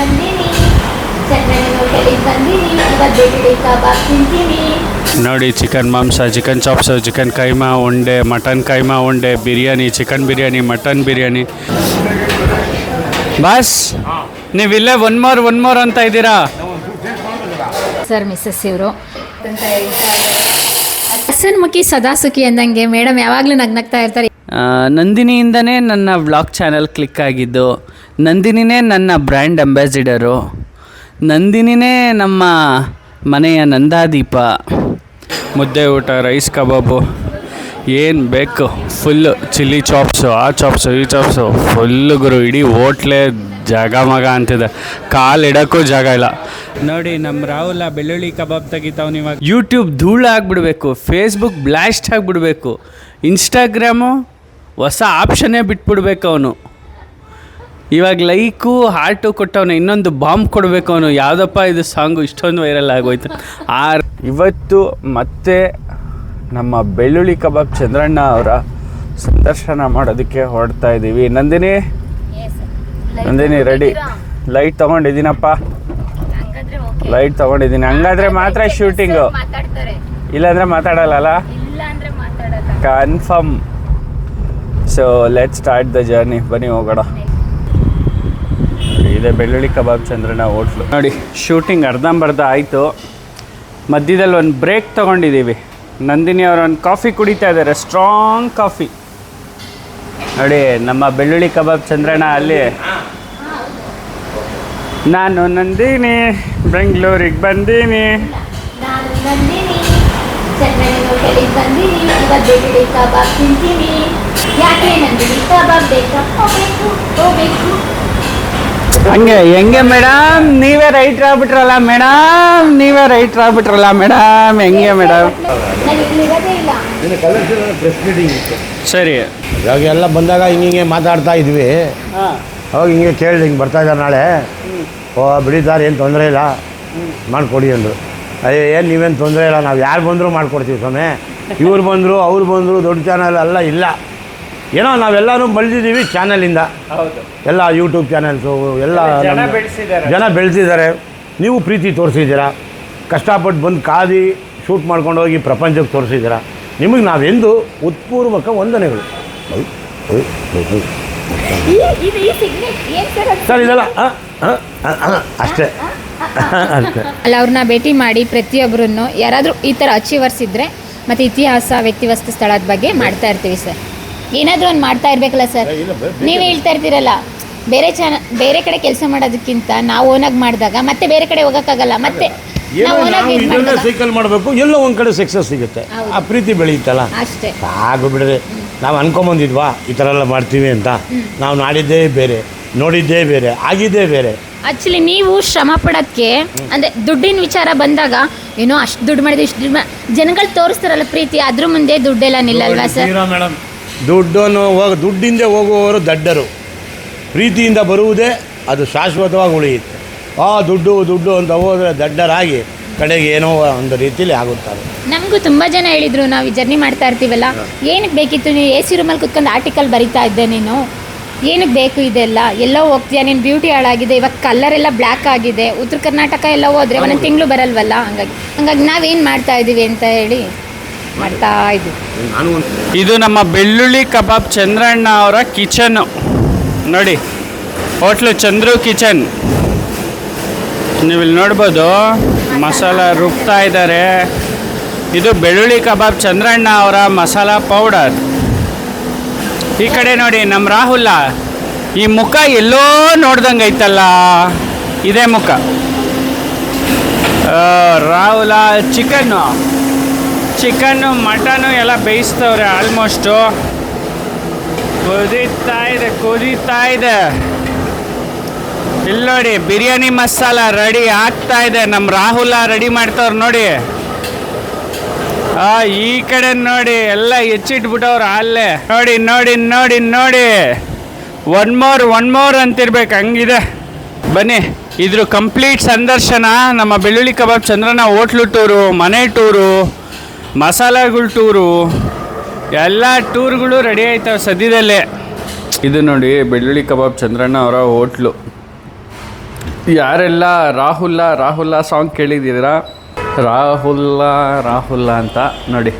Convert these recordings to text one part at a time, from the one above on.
ಬಂದೀನಿ. ಇವತ್ತು ಕಬಾಬ್ ತಿಂತೀನಿ. ನೋಡಿ ಚಿಕನ್ ಮಾಂಸ ಚಿಕನ್ ಚಾಪ್ಸ್ ಚಿಕನ್ ಕೈಮಾ ಉಂಡೆ ಮಟನ್ ಕೈಮಾ ಉಂಡೆ biryani chicken biryani mutton biryani. Boss ನೀವಿಲ್ಲೇ one more one more ಅಂತ ಇದ್ದೀರಾ? ಸರ್ ಮಿಸ್ಸಸ್ ಇವರು. ಹಸನ್ಮುಖಿ ಸದಾಸುಖಿ ಅಂದಂಗೆ ಮೇಡಮ್ ಯಾವಾಗಲೂ ನಗ್ನಗ್ತಾ ಇರ್ತಾರೆ. ನಂದಿನಿಯಿಂದನೇ ನನ್ನ ವ್ಲಾಗ್ ಚಾನಲ್ ಕ್ಲಿಕ್ ಆಗಿದ್ದು ನಂದಿನಿನೇ ನನ್ನ ಬ್ರ್ಯಾಂಡ್ ಅಂಬಾಸಿಡರು. ನಂದಿನಿನೇ ನಮ್ಮ ಮನೆಯ ನಂದಾದೀಪ. ಮುದ್ದೆ ಊಟ ರೈಸ್ ಕಬಾಬು ಏನು ಬೇಕು? ಫುಲ್ಲು ಚಿಲ್ಲಿ ಚಾಪ್ಸು ಆ ಚಾಪ್ಸು ಈ ಚಾಪ್ಸು ಫುಲ್ಲು ಗುರು ಇಡೀ ಹೋಟ್ಲೇ ಜಾಗ ಮಗ ಅಂತಿದೆ. ಕಾಲು ಇಡೋಕ್ಕೂ ಜಾಗ ಇಲ್ಲ. ನೋಡಿ ನಮ್ಮ ರಾಹುಲ ಬೆಳ್ಳುಳ್ಳಿ ಕಬಾಬ್ ತೆಗಿತಾವ್ ಇವಾಗ. ಯೂಟ್ಯೂಬ್ ಧೂಳು ಆಗಿಬಿಡ್ಬೇಕು. ಫೇಸ್ಬುಕ್ ಬ್ಲಾಸ್ಟ್ ಆಗಿಬಿಡ್ಬೇಕು. ಇನ್ಸ್ಟಾಗ್ರಾಮು ಹೊಸ ಆಪ್ಷನ್ನೇ ಬಿಟ್ಬಿಡ್ಬೇಕು ಅವನು. ಇವಾಗ ಲೈಕು ಹಾರ್ಟು ಕೊಟ್ಟವನು ಇನ್ನೊಂದು ಬಾಂಬ್ ಕೊಡಬೇಕು ಅವನು. ಯಾವುದಪ್ಪ ಇದು ಸಾಂಗು ಇಷ್ಟೊಂದು ವೈರಲ್ ಆಗೋಯ್ತು. ಆ ಇವತ್ತು ಮತ್ತೆ ನಮ್ಮ ಬೆಳ್ಳುಳ್ಳಿ ಕಬಾಬ್ ಚಂದ್ರಣ್ಣ ಅವರ ಸಂದರ್ಶನ ಮಾಡೋದಕ್ಕೆ ಹೊರಡ್ತಾ ಇದ್ದೀವಿ ನಂದಿನಿ? ನಂದಿನಿ ರೆಡಿ ಲೈಟ್ ತೊಗೊಂಡಿದ್ದೀನಪ್ಪ? ಲೈಟ್ ತೊಗೊಂಡಿದ್ದೀನಿ. ಹಂಗಾದ್ರೆ ಮಾತ್ರ ಶೂಟಿಂಗು ಮಾತಾಡ್ತಾರೆ. ಇಲ್ಲಾಂದ್ರೆ ಮಾತಾಡಲ್ಲ. Confirm so let start the journey ಬನ್ನಿ ಹೋಗೋಣ. ಇದೆ ಬೆಳ್ಳುಳ್ಳಿ ಕಬಾಬ್ ಚಂದ್ರನ ಹೋಟ್ಲು. ನೋಡಿ ಶೂಟಿಂಗ್ ಅರ್ಧಂಬರ್ಧ ಆಯಿತು. ಮಧ್ಯದಲ್ಲಿ ಒಂದು ಬ್ರೇಕ್ ತೊಗೊಂಡಿದ್ದೀವಿ ನಂದಿನಿ ಅವರು ಒಂದು ಕಾಫಿ ಕುಡಿತಾ ಇದ್ದಾರೆ ಸ್ಟ್ರಾಂಗ್ ಕಾಫಿ ನೋಡಿ, ನಮ್ಮ ಬೆಳ್ಳುಳ್ಳಿ ಕಬಾಬ್ ಚಂದ್ರನ ಅಲ್ಲಿ ನಾನು ನಂದಿನಿ, ಬೆಂಗಳೂರಿಗೆ ಬಂದೀನಿ. ಯಾಕೆ ನಂದಿನಿ ಕಬಾಬ್ ಬೇಕಾ ಹೋಗ್ಬೇಕು ಹೋಗ್ಬೇಕು. ಹಂಗೆ ಹೆಂಗೆ ಮೇಡಮ್ ನೀವೇ ರೈಟ್ ಆಗ್ಬಿಟ್ರಲ್ಲ ಮೇಡಮ್ ನೀವೇ ರೈಟ್ ಆಗ್ಬಿಟ್ರಲ್ಲ ಮೇಡಮ್ ಹೆಂಗೆ ಮೇಡಮ್ ಸರಿ ಇವಾಗ ಎಲ್ಲ ಬಂದಾಗ ಹಿಂಗೆ ಹಿಂಗೆ ಮಾತಾಡ್ತಾ ಇದ್ವಿ. ಅವಾಗ ಹಿಂಗೆ ಕೇಳಿ ಹಿಂಗೆ ಬರ್ತಾ ಇದ್ದಾರೆ ನಾಳೆ. ಓ ಬಿಡಿದಾರೆ ಏನು ತೊಂದರೆ ಇಲ್ಲ. ಮಾಡಿಕೊಡಿ ಅಂದರು. ಅಯ್ಯೋ ಏನು ನೀವೇನು ತೊಂದರೆ ಇಲ್ಲ ನಾವು ಯಾರು ಬಂದರೂ ಮಾಡ್ಕೊಡ್ತೀವಿ ಸ್ವಾಮಿ. ಇವ್ರು ಬಂದರು ಅವ್ರು ಬಂದರು ದೊಡ್ಡ ಚಾನಲ್ ಅಲ್ಲ ಇಲ್ಲ. ಏನೋ ನಾವೆಲ್ಲರೂ ಬೆಳೆದಿದ್ದೀವಿ ಚಾನಲಿಂದ. ಹೌದು. ಎಲ್ಲ ಯೂಟ್ಯೂಬ್ ಚಾನಲ್ಸು ಎಲ್ಲ ಜನ ನಮ್ಮ- ಬೆಳ್ಸಿದ್ದಾರೆ. ಜನ ಬೆಳೆಸಿದ್ದಾರೆ. ನೀವು ಪ್ರೀತಿ ತೋರಿಸಿದ್ದೀರಾ? ಕಷ್ಟಪಟ್ಟು ಬಂದು ಕಾದಿ ಶೂಟ್ ಮಾಡ್ಕೊಂಡು ಹೋಗಿ ಪ್ರಪಂಚಕ್ಕೆ ತೋರಿಸಿದ್ದೀರಾ? ನಿಮಗೆ ನಾವೆಂದು ಉತ್ಪೂರ್ವಕ ವಂದನೆಗಳು. ಸರಿ ಹೌದು, ಹೌದು. ಇದು ಈ ಸಿಗ್ನೆಟ್ ಏನ್ ಸರ್ ಅದು? ಸರ್ ಇದೆಲ್ಲ ಆ, ಆ, ಆ, ಆ, ಅಷ್ಟೇ. ಅಷ್ಟೇ. ಅಲ್ಲ ಅವ್ರನ್ನ ಭೇಟಿ ಮಾಡಿ ಪ್ರತಿಯೊಬ್ಬರನ್ನು ಯಾರಾದರೂ ಈ ಥರ ಅಚೀವರ್ಸ್ ಇದ್ದರೆ ಮತ್ತು ಇತಿಹಾಸ ವ್ಯಕ್ತಿವಸ್ತು ಸ್ಥಳದ ಬಗ್ಗೆ ಮಾಡ್ತಾ ಇರ್ತೀವಿ ಸರ್. ಏನಾದರೂ ಒಂದು ಮಾಡ್ತಾ ಇರಬೇಕಲ್ಲ ಸರ್. ನೀವು ಹೇಳ್ತಾ ಇರ್ತೀರಲ್ಲ ಬೇರೆ ಚಾನ ಬೇರೆ ಕಡೆ ಕೆಲಸ ಮಾಡೋದಕ್ಕಿಂತ ನಾವು ಓನಾಗಿ ಮಾಡಿದಾಗ ಮತ್ತೆ ಬೇರೆ ಕಡೆ ಹೋಗೋಕ್ಕಾಗಲ್ಲ ಮತ್ತೆ ಸೈಕಲ್ ಮಾಡಬೇಕು ಎಲ್ಲೋ ಒಂದು ಕಡೆ ಸಕ್ಸಸ್ ಸಿಗುತ್ತೆ. ಆ ಪ್ರೀತಿ ಬೆಳೆಯುತ್ತಲ್ಲ? ಅಷ್ಟೇ. ಬಿಡ್ರಿ ನಾವು ಅನ್ಕೊಂಬಂದಿದ್ವಾ? ಈ ಥರ ಎಲ್ಲ ಮಾಡ್ತೀವಿ ಅಂತ? ನಾವು ನಾಡಿದ್ದೇ ಬೇರೆ ನೋಡಿದ್ದೇ ಬೇರೆ ಆಗಿದ್ದೇ ಬೇರೆ. ಆಕ್ಚುಲಿ ನೀವು ಶ್ರಮ ಪಡೋಕ್ಕೆ ಅಂದರೆ ದುಡ್ಡಿನ ವಿಚಾರ ಬಂದಾಗ ಏನೋ ಅಷ್ಟು ದುಡ್ಡು ಮಾಡಿದ್ರೆ ಇಷ್ಟು ದುಡ್ಡು ಜನಗಳು ತೋರಿಸ್ತಾರಲ್ಲ ಪ್ರೀತಿ ಅದ್ರ ಮುಂದೆ ದುಡ್ಡೆಲ್ಲ ನಿಲ್ಲಲ್ವಾ ಸರ್? ಮೇಡಮ್ ದುಡ್ಡನ್ನು ಹೋಗ ದುಡ್ಡಿಂದ ಹೋಗುವವರು ದಡ್ಡರು. ಪ್ರೀತಿಯಿಂದ ಬರುವುದೇ ಅದು ಶಾಶ್ವತವಾಗಿ ಉಳಿಯುತ್ತೆ. ಆ ದುಡ್ಡು ದುಡ್ಡು ಅಂತ ಹೋದರೆ ದಡ್ಡರಾಗಿ ಕಡೆಗೆ ಏನೋ ಒಂದು ರೀತಿಯಲ್ಲಿ ಆಗುತ್ತಾರೆ. ನಮಗೂ ತುಂಬ ಜನ ಹೇಳಿದರು ನಾವು ಈ ಜರ್ನಿ ಮಾಡ್ತಾ ಇರ್ತೀವಲ್ಲ ಏನಕ್ಕೆ ಬೇಕಿತ್ತು ನೀವು ಎ ಸಿ ರೂಮಲ್ಲಿ ಕುತ್ಕೊಂಡು ಆರ್ಟಿಕಲ್ ಬರಿತಾ ಇದ್ದೆ ನೀನು? ಏನಕ್ಕೆ ಬೇಕು ಇದೆಲ್ಲ? ಎಲ್ಲೋ ಹೋಗ್ತೀಯಾ ನೀನು ಬ್ಯೂಟಿ ಹಾಳಾಗಿದೆ ಇವಾಗ ಕಲರ್ ಎಲ್ಲ ಬ್ಲ್ಯಾಕ್ ಆಗಿದೆ ಉತ್ತರ ಕರ್ನಾಟಕ ಎಲ್ಲ ಹೋದರೆ ಒಂದೊಂದು ತಿಂಗಳು ಬರಲ್ವಲ್ಲ? ಹಂಗಾಗಿ ಹಂಗಾಗಿ ನಾವೇನು ಮಾಡ್ತಾ ಇದ್ದೀವಿ ಅಂತ ಹೇಳಿ. ಮಾಡ್ತಾ ಇದ್ವಿ. ಇದು ನಮ್ಮ ಬೆಳ್ಳುಳ್ಳಿ ಕಬಾಬ್ ಚಂದ್ರಣ್ಣ ಅವರ ಕಿಚನ್. ನೋಡಿ ಹೋಟ್ಲು ಚಂದ್ರು ಕಿಚನ್. ನೀವಿಲ್ಲಿ ಇಲ್ಲಿ ನೋಡ್ಬೋದು ಮಸಾಲ ರುಬ್ತಾ ಇದ್ದಾರೆ. ಇದು ಬೆಳ್ಳುಳ್ಳಿ ಕಬಾಬ್ ಚಂದ್ರಣ್ಣ ಅವರ ಮಸಾಲ ಪೌಡರ್. ಈ ಕಡೆ ನೋಡಿ ನಮ್ಮ ರಾಹುಲ ಈ ಮುಖ ಎಲ್ಲೋ ನೋಡ್ದಂಗೆ ಐತಲ್ಲ? ಇದೇ ಮುಖ. ಆ, ರಾಹುಲ ಚಿಕನ್ನು. ಚಿಕನ್ನು ಮಟನು ಎಲ್ಲ ಬೇಯಿಸ್ತವ್ರೆ ಆಲ್ಮೋಸ್ಟು ಕುದೀತಾ ಇದೆ ಕುದೀತಾ ಇದೆ. ಇಲ್ಲಿ ನೋಡಿ, ಬಿರಿಯಾನಿ ಮಸಾಲ ರೆಡಿ ಆಗ್ತಾ ಇದೆ. ನಮ್ಮ ರಾಹುಲ ರೆಡಿ ಮಾಡ್ತವ್ರು ನೋಡಿ. ಆ, ಈ ಕಡೆ ನೋಡಿ, ಎಲ್ಲ ಹೆಚ್ಚಿಟ್ಬಿಟ್ಟವ್ರು ಅಲ್ಲೇ. ನೋಡಿ ನೋಡಿ ನೋಡಿ ನೋಡಿ. ಒನ್ ಮೋರ್ ಒನ್ ಮೋರ್ ಅಂತಿರ್ಬೇಕು, ಹಂಗಿದೆ. ಬನ್ನಿ, ಇದ್ರ ಕಂಪ್ಲೀಟ್ ಸಂದರ್ಶನ. ನಮ್ಮ ಬೆಳ್ಳುಳ್ಳಿ ಕಬಾಬ್ ಚಂದ್ರನ ಹೋಟ್ಲು ಟೂರು ಮನೆ ಟೂರು ಮಸಾಲೆಗಳ ಟೂರು. ಎಲ್ಲ ಟೂರ್ಗಳು ರೆಡಿ ಆಯ್ತವೆ ಸದ್ಯದಲ್ಲೇ. ಇದು ನೋಡಿ ಬೆಳ್ಳುಳ್ಳಿ ಕಬಾಬ್ ಚಂದ್ರಣ್ಣ ಅವರ ಹೋಟ್ಲು. ಯಾರೆಲ್ಲ ರಾಹುಲ್ಲ ರಾಹುಲ್ಲ ಸಾಂಗ್ ಕೇಳಿದ್ದೀರಾ? ರಾಹುಲ್ಲ ರಾಹುಲ್ಲ ಅಂತ ನೋಡಿ.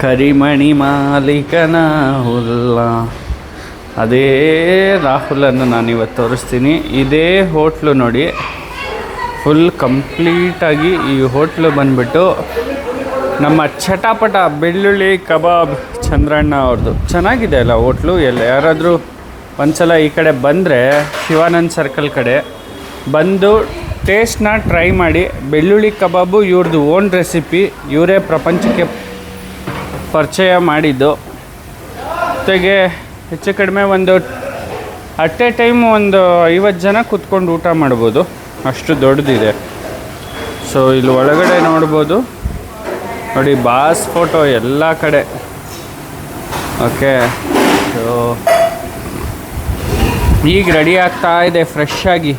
ಕರಿಮಣಿ ಮಾಲೀಕನ ಹುಲ್ಲ. ಅದೇ ರಾಹುಲನ್ನು ನಾನು ಇವತ್ತು ತೋರಿಸ್ತೀನಿ. ಇದೇ ಹೋಟ್ಲು ನೋಡಿ. ಫುಲ್ ಕಂಪ್ಲೀಟಾಗಿ ಈ ಹೋಟ್ಲು ಬಂದ್ಬಿಟ್ಟು ನಮ್ಮ ಚಟಾಪಟ ಬೆಳ್ಳುಳ್ಳಿ ಕಬಾಬ್ ಚಂದ್ರಣ್ಣ ಅವ್ರದ್ದು ಚೆನ್ನಾಗಿದೆ ಅಲ್ಲ ಹೋಟ್ಲು ಎಲ್ಲ? ಯಾರಾದರೂ ಒಂದ್ಸಲ ಈ ಕಡೆ ಬಂದರೆ ಶಿವಾನಂದ್ ಸರ್ಕಲ್ ಕಡೆ ಬಂದು ಟೇಸ್ಟ್ನ ಟ್ರೈ ಮಾಡಿ. ಬೆಳ್ಳುಳ್ಳಿ ಕಬಾಬು ಇವ್ರದ್ದು ಓನ್ ರೆಸಿಪಿ ಇವರೇ ಪ್ರಪಂಚಕ್ಕೆ ಪರಿಚಯ ಮಾಡಿದ್ದು. ಜೊತೆಗೆ ಹೆಚ್ಚು ಕಡಿಮೆ ಒಂದು ಅಟ್ ಎ ಟೈಮ್ ಒಂದು ಐವತ್ತು ಜನ ಕೂತ್ಕೊಂಡು ಊಟ ಮಾಡ್ಬೋದು. ಅಷ್ಟು ದೊಡ್ಡದಿದೆ. ಸೊ ಇಲ್ಲಿ ಒಳಗಡೆ ನೋಡ್ಬೋದು. ನೋಡಿ, ಬಾಸ್ ಫೋಟೋ ಎಲ್ಲ ಕಡೆ. ಓಕೆ. ಸೊ ಈಗ ರೆಡಿ ಆಗ್ತಾ ಇದೆ ಫ್ರೆಶ್ ಆಗಿ.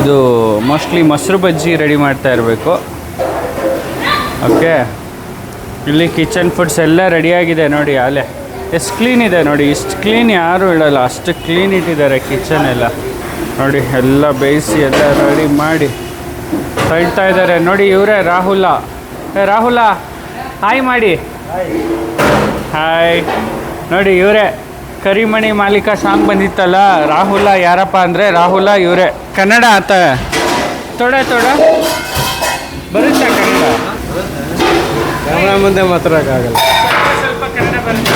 ಇದು ಮೋಸ್ಟ್ಲಿ ಮೊಸರು ಬಜ್ಜಿ ರೆಡಿ ಮಾಡ್ತಾ ಇರಬೇಕು. ಓಕೆ. ಇಲ್ಲಿ ಕಿಚನ್ ಫುಡ್ಸ್ ಎಲ್ಲ ರೆಡಿಯಾಗಿದೆ ನೋಡಿ ಅಲ್ಲೇ ಎಷ್ಟು ಕ್ಲೀನ್ ಇದೆ ನೋಡಿ, ಇಷ್ಟು ಕ್ಲೀನ್ ಯಾರೂ ಇಡಲ್ಲ. ಅಷ್ಟು ಕ್ಲೀನ್ ಇಟ್ಟಿದ್ದಾರೆ ಕಿಚನ್ ಎಲ್ಲ. ನೋಡಿ, ಎಲ್ಲ ಬೇಯಿಸಿ ಎಲ್ಲ ರೆಡಿ ಮಾಡಿ. ತಳ್ತಾ ಇದ್ದಾರೆ. ನೋಡಿ, ಇವರೇ ರಾಹುಲ. ರಾಹುಲ ಹಾಯ್ ಮಾಡಿ. ಹಾಯ್. ನೋಡಿ ಇವರೇ ಕರಿಮಣಿ ಮಾಲೀಕ ಸಾಂಗ್ ಬಂದಿತ್ತಲ್ಲ ರಾಹುಲ ಯಾರಪ್ಪ ಅಂದರೆ ರಾಹುಲ ಇವರೇ. ಕನ್ನಡ ಆತ ತೊಡ ತೊಡ. ಬರುತ್ತಾ ಕನ್ನಡ? ಕ್ಯಾಮ್ರಾ ಮುಂದೆ ಮಾತಾಡೋಕ್ಕಾಗಲ್ಲ. ಸ್ವಲ್ಪ ಕನ್ನಡ ಬರುತ್ತೆ?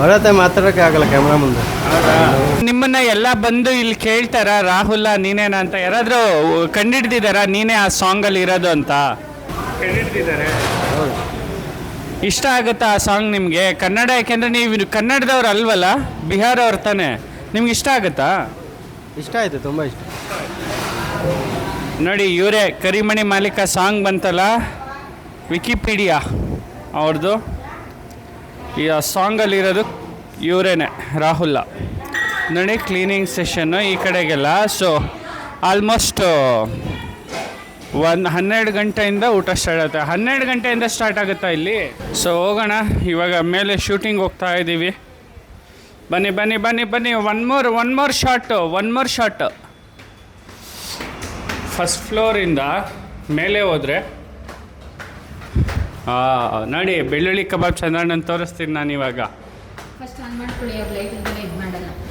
ಬರತ್ತೆ ಮಾತಾಡೋಕ್ಕಾಗಲ್ಲ ಕ್ಯಾಮ್ರಾ ಮುಂದೆ ನಿಮ್ಮನ್ನ ಎಲ್ಲ ಬಂದು ಇಲ್ಲಿ ಕೇಳ್ತಾರ ರಾಹುಲ ನೀನೇನ ಅಂತ? ಯಾರಾದರೂ ಕಂಡಿಡ್ದಿದಾರ ನೀನೇ ಆ ಸಾಂಗಲ್ಲಿ ಇರೋದು ಅಂತ? ಇಷ್ಟ ಆಗುತ್ತಾ ಆ ಸಾಂಗ್ ನಿಮಗೆ? ಕನ್ನಡ ಯಾಕೆಂದ್ರೆ ನೀವು ಕನ್ನಡದವ್ರು ಅಲ್ವಲ್ಲ ಬಿಹಾರ ತಾನೇ. ತಾನೆ ನಿಮ್ಗೆ ಇಷ್ಟ ಆಗುತ್ತಾ? ಇಷ್ಟ ಆಯಿತು ತುಂಬ ಇಷ್ಟ. ನೋಡಿ ಇವರೇ ಕರಿಮಣಿ ಮಾಲೀಕ ಸಾಂಗ್ ಬಂತಲ್ಲ ವಿಕಿಪೀಡಿಯಾ ಅವ್ರದ್ದು ಈ ಸಾಂಗಲ್ಲಿರೋದು ಇವರೇನೆ ರಾಹುಲ್ಲ. ನೋಡಿ ಕ್ಲೀನಿಂಗ್ ಸೆಷನ್ನು ಈ ಕಡೆಗೆಲ್ಲ. ಸೊ ಆಲ್ಮೋಸ್ಟ್ ಒಂದು ಹನ್ನೆರಡು ಗಂಟೆಯಿಂದ ಊಟ ಸ್ಟಾರ್ಟ್ ಆಗುತ್ತೆ. ಹನ್ನೆರಡು ಗಂಟೆಯಿಂದ ಸ್ಟಾರ್ಟ್ ಆಗುತ್ತಾ ಇಲ್ಲಿ? ಸೊ ಹೋಗೋಣ. ಇವಾಗ ಮೇಲೆ ಶೂಟಿಂಗ್ ಹೋಗ್ತಾ ಇದ್ದೀವಿ ಬನ್ನಿ ಬನ್ನಿ ಬನ್ನಿ ಬನ್ನಿ. One more one more shot one more shot first ಫ್ಲೋರಿಂದ ಮೇಲೆ ಹೋದರೆ ನೋಡಿ ಬೆಳ್ಳುಳ್ಳಿ ಕಬಾಬ್ ಚಂದ್ರಣ್ಣನ ತೋರಿಸ್ತೀನಿ ನಾನು ಇವಾಗ.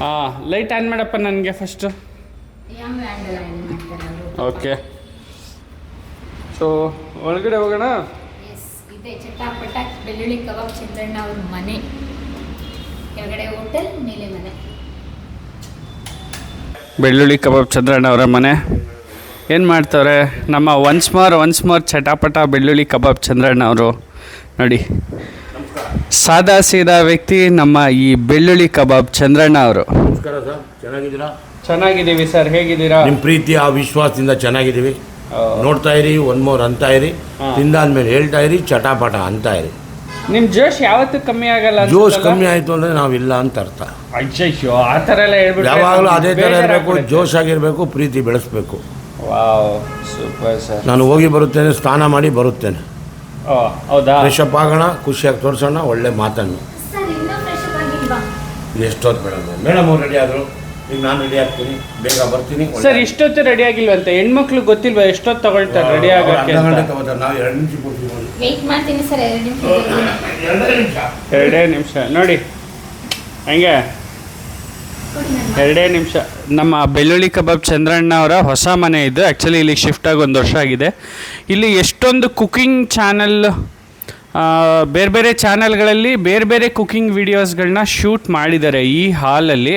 ಹಾಂ ಲೈಟ್ ಆನ್ ಮಾಡಪ್ಪ ನನಗೆ ಫಸ್ಟು ಓಕೆ ಸೊ ಒಳಗಡೆ ಹೋಗೋಣ? ಎಸ್ ಇದೆ ಚಟಾಪಟ ಬೆಳ್ಳುಳ್ಳಿ ಕಬಾಬ್ ಚಂದ್ರಣ್ಣ ಅವ್ರ ಮನೆ. ಕೆಳಗಡೆ ಹೋಟೆಲ್ ಮೇಲೆ ಮನೆ. ಬೆಳ್ಳುಳ್ಳಿ ಕಬಾಬ್ ಚಂದ್ರಣ್ಣ ಅವರ ಮನೆ. ಏನು ಮಾಡ್ತಾರೆ? ನಮ್ಮ ಒನ್ಸ್ ಮೋರ್ ಒನ್ಸ್ ಮೋರ್ ಚಟಾಪಟ ಬೆಳ್ಳುಳ್ಳಿ ಕಬಾಬ್ ಚಂದ್ರಣ್ಣ ಅವರು. ನೋಡಿ. ಸಾದಾ ಸೀದಾ ವ್ಯಕ್ತಿ ನಮ್ಮ ಈ ಬೆಳ್ಳುಳ್ಳಿ ಕಬಾಬ್ ಚಂದ್ರಣ್ಣ ಅವರು. ನಮಸ್ಕಾರ ಸರ್. ಚೆನ್ನಾಗಿದ್ದೀರಾ? ಚೆನ್ನಾಗಿದ್ದೀವಿ ಸರ್. ಹೇಗಿದ್ದೀರಾ? ನಿಮ್ಮ ಪ್ರೀತಿ ಆ ವಿಶ್ವಾಸದಿಂದ ಚೆನ್ನಾಗಿದ್ದೀವಿ. ನೋಡ್ತಾ ಇರಿ ಒನ್ ಮೋರ್ ಅಂತ ಇರಿ. ತಿಂದಾದ್ಮೇಲೆ ಹೇಳ್ತಾ ಇರಿ ಚಟಾಪಟ ಅಂತ ಇರಿ. ನಿಮ್ಮ ಜೋಶ್ ಯಾವತ್ತೂ ಕಮ್ಮಿ ಆಗಲ್ಲ ಜೋಶ್? ಕಮ್ಮಿ ಆಯ್ತು ಅಂದ್ರೆ ನಾವಿಲ್ಲ ಅಂತ ಅರ್ಥ. ಅಯ್ಯಯ್ಯೋ ಆ ಥರ ಎಲ್ಲ ಹೇಳ್ಬಿಟ್ರೆ ಯಾವಾಗಲೂ ಅದೇ ಥರ ಇರಬೇಕು. ಜೋಶ್ ಆಗಿರಬೇಕು ಪ್ರೀತಿ ಬೆಳೆಸ್ಬೇಕು. Wow super sir. ನಾನು ಹೋಗಿ ಬರುತ್ತೇನೆ ಸ್ನಾನ ಮಾಡಿ ಬರುತ್ತೇನೆ. ಓ ಹೌದಾ? ಫ್ರೆಶಪ್ ಆಗೋಣ ಖುಷಿಯಾಗಿ ತೋರಿಸೋಣ ಒಳ್ಳೆ ಮಾತನ್ನು. ಸರ್ ಇನ್ನೂ ಫ್ರೆಶ್ ಆಗಿಲ್ವಾ? ಎಷ್ಟೊತ್ತು ಮೇಡಮ್ ಮೇಡಮ್ ಅವ್ರು ರೆಡಿ ಆದರು? ಈಗ ನಾನು ರೆಡಿ ಆಗ್ತೀನಿ. ಬೇಗ ಬರ್ತೀನಿ. ಸರ್ ಇಷ್ಟೊತ್ತು ರೆಡಿ ಆಗಿಲ್ವಂತೆ? ಹೆಣ್ಮಕ್ಳು ಗೊತ್ತಿಲ್ವಾ ಎಷ್ಟೊತ್ತು ತಗೊಳ್ತಾರೆ ರೆಡಿ ಆಗೋಕೆ ಗಂಟೆ ಅಂತ? ತಗೋತಾರೆ ನಾವು ಎರಡು ನಿಮಿಷ ಕೊಡ್ತೀವಿ ನೋಡಿ. ವೆಯ್ಟ್ ಮಾಡ್ತೀನಿ ಸರ್ ಎರಡು ನಿಮಿಷ. ಎರಡೇ ನಿಮಿಷ. ಎರಡೇ ನಿಮಿಷ. ನೋಡಿ. ಹಂಗೆ. ಎರಡೇ ನಿಮಿಷ. ನಮ್ಮ ಬೆಳ್ಳುಳ್ಳಿ ಕಬಾಬ್ ಚಂದ್ರಣ್ಣ ಅವರ ಹೊಸ ಮನೆ ಇದು. ಆ್ಯಕ್ಚುಲಿ ಇಲ್ಲಿ ಶಿಫ್ಟ್ ಆಗಿ ಒಂದು ವರ್ಷ ಆಗಿದೆ. ಇಲ್ಲಿ ಎಷ್ಟೊಂದು ಕುಕಿಂಗ್ ಚಾನಲ್ ಬೇರೆ ಬೇರೆ ಚಾನಲ್ಗಳಲ್ಲಿ ಬೇರೆ ಬೇರೆ ಕುಕಿಂಗ್ ವಿಡಿಯೋಸ್ಗಳನ್ನ ಶೂಟ್ ಮಾಡಿದ್ದಾರೆ ಈ ಹಾಲಲ್ಲಿ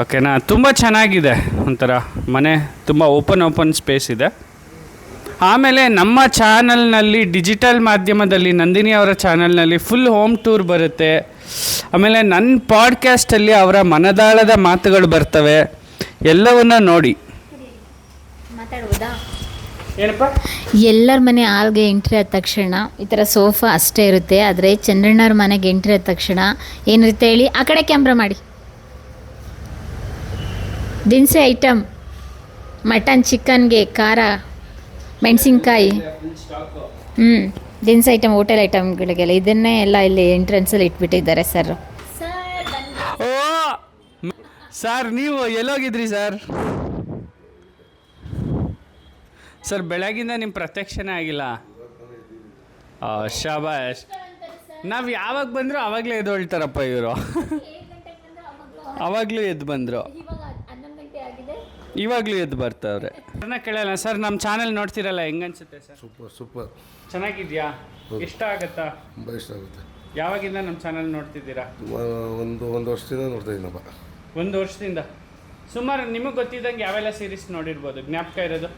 ಓಕೆನಾ? ತುಂಬ ಚೆನ್ನಾಗಿದೆ ಒಂಥರ. ಮನೆ ತುಂಬ ಓಪನ್ ಓಪನ್ ಸ್ಪೇಸ್ ಇದೆ. ಆಮೇಲೆ ನಮ್ಮ ಚಾನಲ್ನಲ್ಲಿ ಡಿಜಿಟಲ್ ಮಾಧ್ಯಮದಲ್ಲಿ ನಂದಿನಿ ಅವರ ಚಾನಲ್ನಲ್ಲಿ ಫುಲ್ ಹೋಮ್ ಟೂರ್ ಬರುತ್ತೆ. ಆಮೇಲೆ ನನ್ನ ಪಾಡ್ಕ್ಯಾಸ್ಟಲ್ಲಿ ಅವರ ಮನದಾಳದ ಮಾತುಗಳು ಬರ್ತವೆ. ಎಲ್ಲವನ್ನ ನೋಡಿ. ಎಲ್ಲರ ಮನೆ ಆಲ್ಗೆ ಎಂಟ್ರಿ ಆದ ತಕ್ಷಣ ಈ ಥರ ಸೋಫಾ ಅಷ್ಟೇ ಇರುತ್ತೆ. ಆದರೆ ಚಂದ್ರಣ್ಣವ್ರ ಮನೆಗೆ ಎಂಟ್ರಿ ಆದ ತಕ್ಷಣ ಏನಿರುತ್ತೆ ಹೇಳಿ ಆ ಕಡೆ ಕ್ಯಾಮ್ರಾ ಮಾಡಿ. ದಿನಸಿ ಐಟಮ್ ಮಟನ್ ಚಿಕನ್ಗೆ ಖಾರ ಮೆಣಸಿನ್ಕಾಯಿ. ಹ್ಞೂ ದಿನಸಿ ಐಟಮ್ ಹೋಟೆಲ್ ಐಟಮ್ಗಳಿಗೆಲ್ಲ ಇದನ್ನೇ ಎಲ್ಲ ಇಲ್ಲಿ ಎಂಟ್ರೆನ್ಸಲ್ಲಿ ಇಟ್ಬಿಟ್ಟಿದ್ದಾರೆ ಸರ್ ಸರ್ ಓ ಸರ್ ನೀವು ಎಲ್ಲೋಗಿದ್ರಿ ಸರ್ ಸರ್ ಬೆಳಗಿಂದ ನಿಮ್ಮ ಪ್ರತ್ಯಕ್ಷನೇ ಆಗಿಲ್ಲ. ಆ, ಶಾಬಾಷ್. ನಾವು ಯಾವಾಗ ಬಂದರೂ ಆವಾಗಲೇ ಎದ್ದೊಳ್ತಾರಪ್ಪ ಇವರು. ಆವಾಗಲೂ ಎದ್ದು ಬಂದರು ಇವಾಗ ಹನ್ನೊಂದು ಗಂಟೆ ಆಗಿದೆ ಇವಾಗಲೂ ಎದ್ದು ಬರ್ತಾವ್ರೆ. ಅವ್ರನ್ನ ಕೇಳಲ್ಲ ಸರ್ ನಮ್ಮ ಚಾನೆಲ್ ನೋಡ್ತಿರಲ್ಲ ಹೆಂಗನ್ಸುತ್ತೆ ಸರ್? ಸೂಪರ್ ಸೂಪರ್ ಚೆನ್ನಾಗಿದ್ಯಾ? ಇಷ್ಟ ಆಗತ್ತಾ? ತುಂಬ ಇಷ್ಟ ಆಗುತ್ತೆ. ಯಾವಾಗಿಂದ ನಮ್ಮ ಚಾನೆಲ್ ನೋಡ್ತಿದ್ದೀರಾ? ಒಂದು ಒಂದು ವರ್ಷದಿಂದ ನೋಡ್ತಾ ಇದ್ದೀನಪ್ಪ ಒಂದು ವರ್ಷದಿಂದ? ಸುಮಾರು ನಿಮಗೆ ಗೊತ್ತಿದ್ದಂಗೆ ಯಾವೆಲ್ಲ ಸೀರೀಸ್ ನೋಡಿರ್ಬೋದು? ಜ್ಞಾಪಕ ಇರೋದು?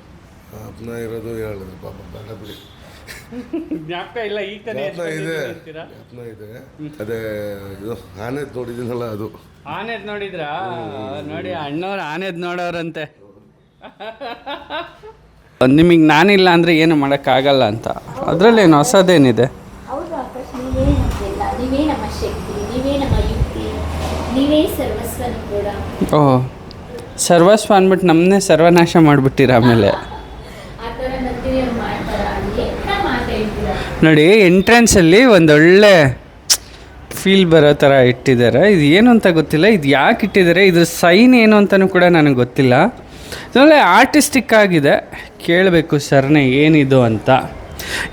ಅಪ್ನ ಇರೋದು ಹೇಳಿದ್ರು ಪಾಪ ಬೇಡ ಬಿಡಿ. ಜ್ಞಾಪಕ ಇಲ್ಲ ಈ ತಾನೇ ಇದೆ. ಅದೇ ಇದು ಆನೆ ನೋಡಿದ್ದೀನಲ್ಲ ಅದು. ಆನೆದ್ ನೋಡಿದ್ರಾ? ನೋಡಿ ಅಣ್ಣವ್ರು ಆನೆದ್ ನೋಡೋರಂತೆ. ನಿಮಗೆ ನಾನಿಲ್ಲ ಅಂದರೆ ಏನು ಮಾಡೋಕ್ಕಾಗಲ್ಲ ಅಂತ. ಅದರಲ್ಲೇನು ಹೊಸದೇನಿದೆ? ಹೌದು ಆಕಾಶ್ ನೀವೇ ನಮಗೆಲ್ಲ ನೀವೇ ನಮ್ಮ ಶಕ್ತಿ ನೀವೇ ನಮ್ಮ ಯುಕ್ತಿ ನೀವೇ ಸರ್ವಸ್ವ ಕೂಡ. ಓಹ್ ಸರ್ವಸ್ವ ಅಂದ್ಬಿಟ್ಟು ನಮ್ಮನ್ನೇ ಸರ್ವನಾಶ ಮಾಡಿಬಿಟ್ಟಿರ ಆಮೇಲೆ? ನೋಡಿ ಎಂಟ್ರೆನ್ಸಲ್ಲಿ ಒಂದೊಳ್ಳೆ ಫೀಲ್ ಬರೋ ಥರ ಇಟ್ಟಿದ್ದಾರೆ. ಇದು ಏನು ಅಂತ ಗೊತ್ತಿಲ್ಲ. ಇದು ಯಾಕೆ ಇಟ್ಟಿದ್ದಾರೆ? ಇದ್ರ ಸೈನ್ ಏನು ಅಂತಲೂ ಕೂಡ ನನಗೆ ಗೊತ್ತಿಲ್ಲ. ಇದೊಳ್ಳೆ ಆರ್ಟಿಸ್ಟಿಕ್ ಆಗಿದೆ. ಕೇಳಬೇಕು ಸರ್ನೇ ಏನಿದು ಅಂತ.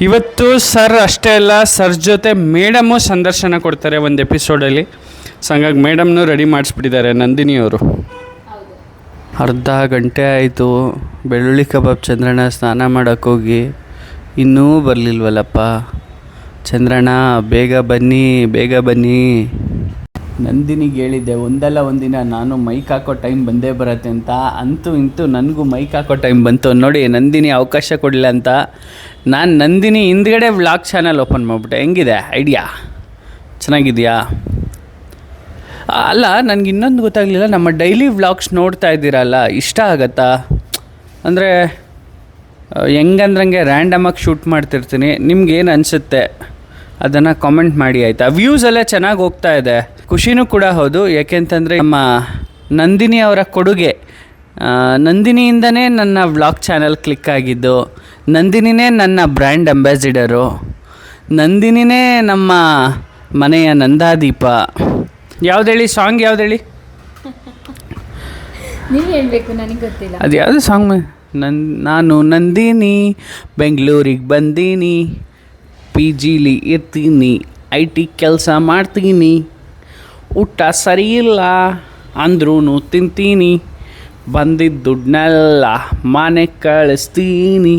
ಇವತ್ತು ಸರ್ ಅಷ್ಟೇ ಅಲ್ಲ ಸರ್ ಜೊತೆ ಮೇಡಮು ಸಂದರ್ಶನ ಕೊಡ್ತಾರೆ ಒಂದು ಎಪಿಸೋಡಲ್ಲಿ ಸೊ ಹಂಗಾಗಿ ಮೇಡಮ್ನು ರೆಡಿ ಮಾಡಿಸ್ಬಿಟ್ಟಿದ್ದಾರೆ ನಂದಿನಿಯವರು ಅರ್ಧ ಗಂಟೆ ಆಯಿತು. ಬೆಳ್ಳುಳ್ಳಿ ಕಬಾಬ್ ಚಂದ್ರಣ್ಣ ಸ್ನಾನ ಮಾಡೋಕ್ಕೋಗಿ ಇನ್ನೂ ಬರಲಿಲ್ವಲ್ಲಪ್ಪ. ಚಂದ್ರಣ್ಣ, ಬೇಗ ಬನ್ನಿ ಬೇಗ ಬನ್ನಿ. ನಂದಿನಿಗೆ ಹೇಳಿದ್ದೆ, ಒಂದಲ್ಲ ಒಂದಿನ ನಾನು ಮೈಕ್ ಹಾಕೋ ಟೈಮ್ ಬಂದೇ ಬರತ್ತೆ ಅಂತ. ಅಂತೂ ಇಂತೂ ನನಗೂ ಮೈಕ್ ಹಾಕೋ ಟೈಮ್ ಬಂತು. ನೋಡಿ, ನಂದಿನಿ ಅವಕಾಶ ಕೊಡಲಿಲ್ಲ ಅಂತ. ನಾನು ನಂದಿನಿ ಹಿಂದ್ಗಡೆ ವ್ಲಾಗ್ ಚಾನಲ್ ಓಪನ್ ಮಾಡಿಬಿಟ್ಟೆ. ಹೆಂಗಿದೆ? ಐಡಿಯಾ ಚೆನ್ನಾಗಿದೆಯಾ? ಅಲ್ಲ, ನನಗೆ ಇನ್ನೊಂದು ಗೊತ್ತಾಗಲಿಲ್ಲ. ನಮ್ಮ ಡೈಲಿ ವ್ಲಾಗ್ಸ್ ನೋಡ್ತಾ ಇದ್ದೀರಲ್ಲ, ಇಷ್ಟ ಆಗತ್ತಾ? ಅಂದರೆ ಹೆಂಗಂದ್ರಂಗೆ ರ್ಯಾಂಡಮಾಗಿ ಶೂಟ್ ಮಾಡ್ತಿರ್ತೀನಿ. ನಿಮ್ಗೇನು ಏನು ಅನಿಸುತ್ತೆ? ಅದನ್ನು ಕಾಮೆಂಟ್ ಮಾಡಿ ಆಯಿತಾ? ವ್ಯೂಸ್ ಎಲ್ಲ ಚೆನ್ನಾಗಿ ಹೋಗ್ತಾ ಇದೆ. ಖುಷಿನೂ ಕೂಡ ಹೌದು. ಯಾಕೆಂತಂದರೆ ನಮ್ಮ ನಂದಿನಿ ಅವರ ಕೊಡುಗೆ ನಂದಿನಿಯಿಂದನೇ ನನ್ನ ವ್ಲಾಗ್ ಚಾನಲ್ ಕ್ಲಿಕ್ ಆಗಿದ್ದು ನಂದಿನಿನೇ ನನ್ನ ಬ್ರ್ಯಾಂಡ್ ಅಂಬಾಸಿಡರು ನಂದಿನಿನೇ ನಮ್ಮ ಮನೆಯ ನಂದಾದೀಪ. ಯಾವ್ದು ಹೇಳಿ ಸಾಂಗ್ ಯಾವ್ದು ಹೇಳಿ ನೀವು ಹೇಳ್ಬೇಕು ನನಗೆ ಗೊತ್ತಿಲ್ಲ. ಅದು ಯಾವುದು ಸಾಂಗ್ ನನ್, ನಾನು ನಂದಿನಿ, ಬೆಂಗಳೂರಿಗೆ ಬಂದೀನಿ ಪಿ ಜಿಲಿ ಇರ್ತೀನಿ, ಐ ಟಿ ಕೆಲಸ ಮಾಡ್ತೀನಿ, ಊಟ ಸರಿ ಇಲ್ಲ ಅಂದ್ರೂ ತಿಂತೀನಿ ಬಂದಿದ್ದ ದುಡ್ಡನ್ನೆಲ್ಲ ಮನೆ ಕಳಿಸ್ತೀನಿ.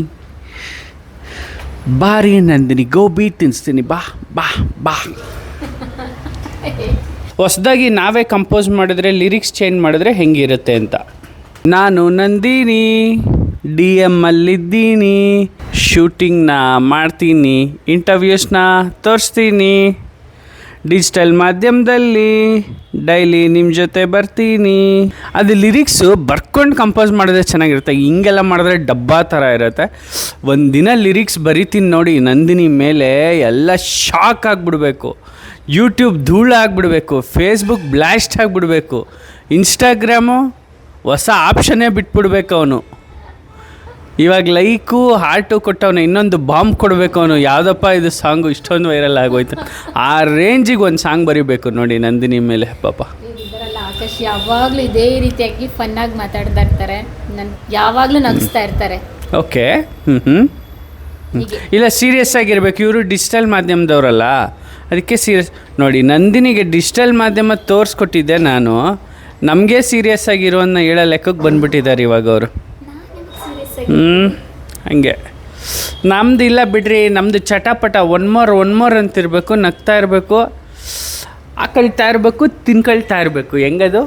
ಬಾರಿ ನಂದಿನಿ ಗೋಬಿ ತಿನ್ನಿಸ್ತೀನಿ ಬಾ ಬಾ ಬಾ. ಹೊಸದಾಗಿ ನಾವೇ ಕಂಪೋಸ್ ಮಾಡಿದ್ರೆ ಲಿರಿಕ್ಸ್ ಚೇಂಜ್ ಮಾಡಿದ್ರೆ ಹೆಂಗಿರುತ್ತೆ ಅಂತ. ನಾನು ನಂದಿನಿ. ಡಿ ಎಂ ಅಲ್ಲಿದ್ದೀನಿ, ಶೂಟಿಂಗ್ನ ಮಾಡ್ತೀನಿ, ಇಂಟರ್ವ್ಯೂಸ್ನ ತೋರಿಸ್ತೀನಿ, ಡಿಜಿಟಲ್ ಮಾಧ್ಯಮದಲ್ಲಿ ಡೈಲಿ ನಿಮ್ಮ ಜೊತೆ ಬರ್ತೀನಿ. ಅದು ಲಿರಿಕ್ಸು ಬರ್ಕೊಂಡು ಕಂಪೋಸ್ ಮಾಡಿದ್ರೆ ಚೆನ್ನಾಗಿರುತ್ತೆ. ಹಿಂಗೆಲ್ಲ ಮಾಡಿದ್ರೆ ಡಬ್ಬಾ ಥರ ಇರುತ್ತೆ. ಒಂದಿನ ಲಿರಿಕ್ಸ್ ಬರಿತೀನಿ ನೋಡಿ, ನಂದಿನಿ ಮೇಲೆ ಎಲ್ಲ ಶಾಕ್ ಆಗಿಬಿಡಬೇಕು. ಯೂಟ್ಯೂಬ್ ಧೂಳು ಆಗಿಬಿಡಬೇಕು, ಫೇಸ್ಬುಕ್ ಬ್ಲಾಸ್ಟ್ ಆಗಿಬಿಡಬೇಕು. ಇನ್ಸ್ಟಾಗ್ರಾಮು ಹೊಸ ಆಪ್ಷನ್ನೇ ಬಿಟ್ಬಿಡ್ಬೇಕು ಅವನು. ಇವಾಗ ಲೈಕು ಹಾರ್ಟು ಕೊಟ್ಟವನು ಇನ್ನೊಂದು ಬಾಂಬ್ ಕೊಡಬೇಕು ಅವನು. ಯಾವುದಪ್ಪ ಇದು ಸಾಂಗು? ಇಷ್ಟೊಂದು ವೈರಲ್ ಆಗೋಯ್ತು. ಆ ರೇಂಜಿಗೆ ಒಂದು ಸಾಂಗ್ ಬರೀಬೇಕು ನೋಡಿ ನಂದಿನಿ ಮೇಲೆ ಪಾಪ. ಆಕಾಶ್ ಯಾವಾಗಲೂ ಇದೇ ರೀತಿಯಾಗಿ ಫನ್ನಾಗಿ ಮಾತಾಡ್ತಾ ಇರ್ತಾರೆ. ನನ್ ಯಾವಾಗಲೂ ನಗಿಸ್ತಾ ಇರ್ತಾರೆ. ಓಕೆ. ಹ್ಞೂ ಹ್ಞೂ ಇಲ್ಲ ಸೀರಿಯಸ್ ಆಗಿರ್ಬೇಕು. ಇವರು ಡಿಜಿಟಲ್ ಮಾಧ್ಯಮದವರಲ್ಲ. ಅದಕ್ಕೆ ಸೀರಿಯಸ್ ನೋಡಿ ನಂದಿನಿಗೆ ಡಿಜಿಟಲ್ ಮಾಧ್ಯಮ ತೋರಿಸ್ಕೊಟ್ಟಿದ್ದೆ ನಾನು. ನಮಗೆ ಸೀರಿಯಸ್ ಆಗಿರೋನ್ನ ಹೇಳೋ ಲೆಕ್ಕಕ್ಕೆ ಬಂದ್ಬಿಟ್ಟಿದ್ದಾರೆ ಇವಾಗ ಅವರು. ಹ್ಞೂ ಹಂಗೆ. ನಮ್ದು ಇಲ್ಲ ಬಿಡ್ರಿ ನಮ್ಮದು ಚಟಪಟ ಒನ್ ಮೋರ್ ಒನ್ ಮೋರ್ ಅಂತಿರಬೇಕು ನಗ್ತಾ ಇರಬೇಕು. ಆಕಳ್ತಾ ಇರಬೇಕು ತಿನ್ಕೊಳ್ತಾ ಇರಬೇಕು. ಹೆಂಗದು?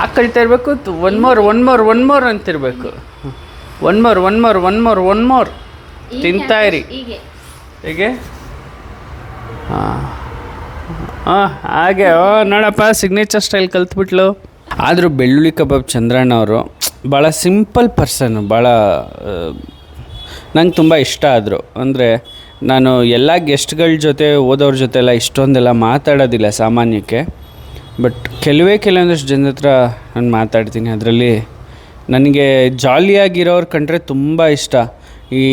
ಆಕಳ್ತಾ ಇರಬೇಕು one more one more one more ಅಂತಿರಬೇಕು one more one more one more one more ತಿಂತಾ ಇರಿ. ಹೀಗೆ. ಹೇಗೆ? ಹಾಂ. ಹಾಂ ಹಾಗೆ. ಓ ನೋಡಪ್ಪ ಸಿಗ್ನೇಚರ್ ಸ್ಟೈಲ್ ಕಲ್ತ್ಬಿಟ್ಲು. ಆದರೂ ಬೆಳ್ಳುಳ್ಳಿ ಕಬಾಬ್ ಚಂದ್ರಣ್ಣ ಅವರು ಭಾಳ ಸಿಂಪಲ್ ಪರ್ಸನ್ನು ಭಾಳ ನಂಗೆ ತುಂಬ ಇಷ್ಟ ಆದರು. ಅಂದರೆ ನಾನು ಎಲ್ಲ ಗೆಸ್ಟ್ಗಳ ಜೊತೆ ಓದೋರ ಜೊತೆ ಎಲ್ಲ ಇಷ್ಟೊಂದೆಲ್ಲ ಮಾತಾಡೋದಿಲ್ಲ ಸಾಮಾನ್ಯಕ್ಕೆ. ಬಟ್ ಕೆಲವೇ ಕೆಲವೊಂದಷ್ಟು ಜನದ ಹತ್ರ ನಾನು ಮಾತಾಡ್ತೀನಿ. ಅದರಲ್ಲಿ ನನಗೆ ಜಾಲಿಯಾಗಿರೋರು ಕಂಡ್ರೆ ತುಂಬ ಇಷ್ಟ. ಈ